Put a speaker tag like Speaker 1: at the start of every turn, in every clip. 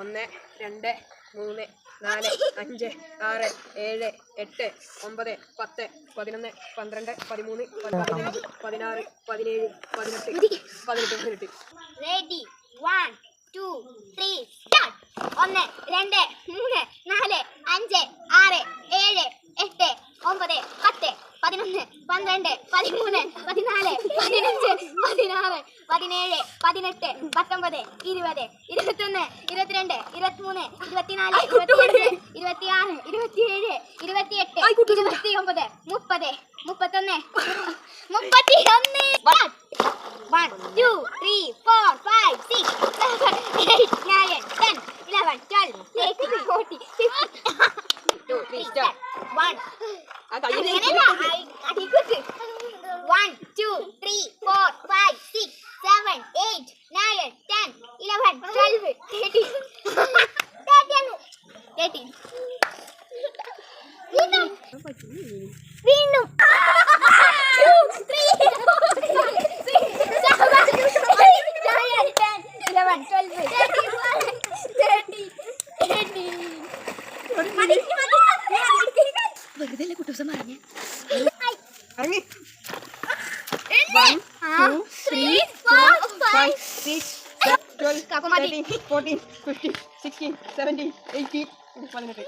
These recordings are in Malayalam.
Speaker 1: ഒന്ന് രണ്ട് മൂന്ന് നാല് അഞ്ച് ആറ് ഏഴ് എട്ട് ഒമ്പത് പത്ത് പതിനൊന്ന് പന്ത്രണ്ട് പതിമൂന്ന് പതിനഞ്ച് പതിനാറ് പതിനേഴ് പതിനെട്ട് പതിനെട്ട് പതിനെട്ട് ready
Speaker 2: one two three start ഒന്ന് രണ്ട് മൂന്ന് നാല് അഞ്ച് ആറ് ഏഴ് എട്ട് ഒമ്പത് പത്ത് പതിനൊന്ന് പന്ത്രണ്ട് പതിമൂന്ന് പതിനാല് പതിനഞ്ച് പതിനേഴ് പതിനെട്ട് പത്തൊമ്പത് ഇരുപത് ഇരുപത്തൊന്ന് ഇരുപത്തിരണ്ട് ഇരുപത്തിമൂന്ന് ഇരുപത്തിനാല് ഇരുപത്തിയഞ്ച് ഇരുപത്തിയാറ് ഇരുപത്തിയേഴ് ഇരുപത്തിയെട്ട് ഇരുപത്തി ഒമ്പത് മുപ്പത് മുപ്പത്തൊന്ന് മുപ്പത്തി ഒന്ന് one two three four five six seven eight nine ten eleven twelve thirty forty fifty two three one അടിക്കുത്ത് one, two, three, minum minum Kakak mati. 14, 15, 16, 17, 18. പതിനെട്ട്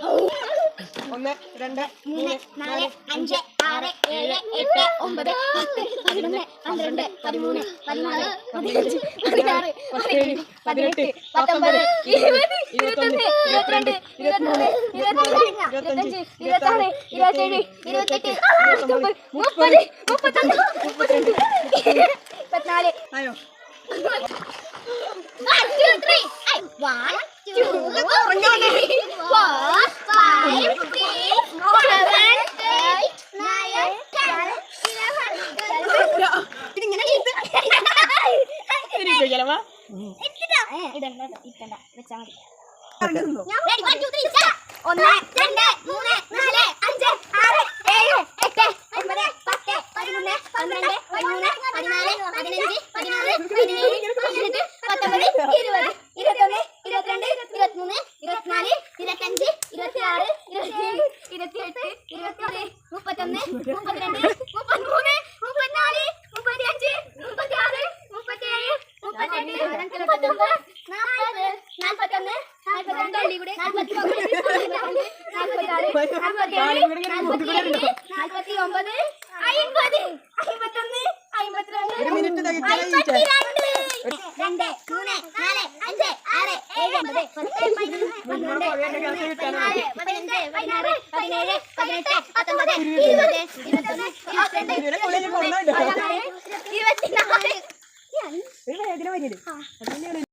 Speaker 2: ഒന്ന് രണ്ട് മൂന്ന് നാല് അഞ്ച് ആറ് ഏഴ് എട്ട് ഒമ്പത് പത്ത് പതിനൊന്ന് പന്ത്രണ്ട് പതിമൂന്ന് പതിനാല് പതിനഞ്ച് പതിനാറ് പതിനേഴ് പതിനെട്ട് പത്തൊമ്പത് ഇരുപത് ഇരുപത്തൊന്ന് ഇരുപത്തിരണ്ട് ഇരുപത്തിമൂന്ന് ഇരുപത്തിനാല് ഇരുപത്തഞ്ച് ഇരുപത്താറ് ഇരുപത്തേഴ് ഇരുപത്തെട്ട് ഇരുപത്തൊമ്പത് മുപ്പത് മുപ്പത്തൊന്ന് മുപ്പത്തിരണ്ട് മുപ്പത്തിനാല് അയ്യോ One, two, three, and one, two, three. ഒഴിക്കാലമ്മ ഒന്ന് രണ്ട് മൂന്ന് നാല് അഞ്ച് ആറ് ഏഴ് എട്ട് ഒമ്പത് പത്ത് പതിനൊന്ന് പന്ത്രണ്ട് പതിമൂന്ന് പതിനാല് പതിനഞ്ച് പതിനേഴ് പതിനെട്ട് പത്തൊമ്പത് ഇരുപത് ഇരുപത്തൊന്ന് ഇരുപത്തിരണ്ട് ഇരുപത്തിമൂന്ന് ഇരുപത്തിനാല് ഇരുപത്തഞ്ച് ഇരുപത്തിയാറ് ഇരുപത്തിയേഴ് ഇരുപത്തിയെട്ട് ഇരുപത്തി മുപ്പത്തൊന്ന് മുപ്പത്തിരണ്ട് മുപ്പത്തിമൂന്ന് നാൽപ്പത്തി ഒമ്പത് അയ്പത് അയ്പത്തൊന്ന് അയ്പത്തിരണ്ട് അയ്പത്തിരണ്ട് രണ്ട് മൂന്ന് നാല് അഞ്ച് ആറ് ഏഴ് ഒമ്പത് പത്ത് പന്ത്രണ്ട് പതിനാല് ഇരുപത്തിനാല് 我也没了。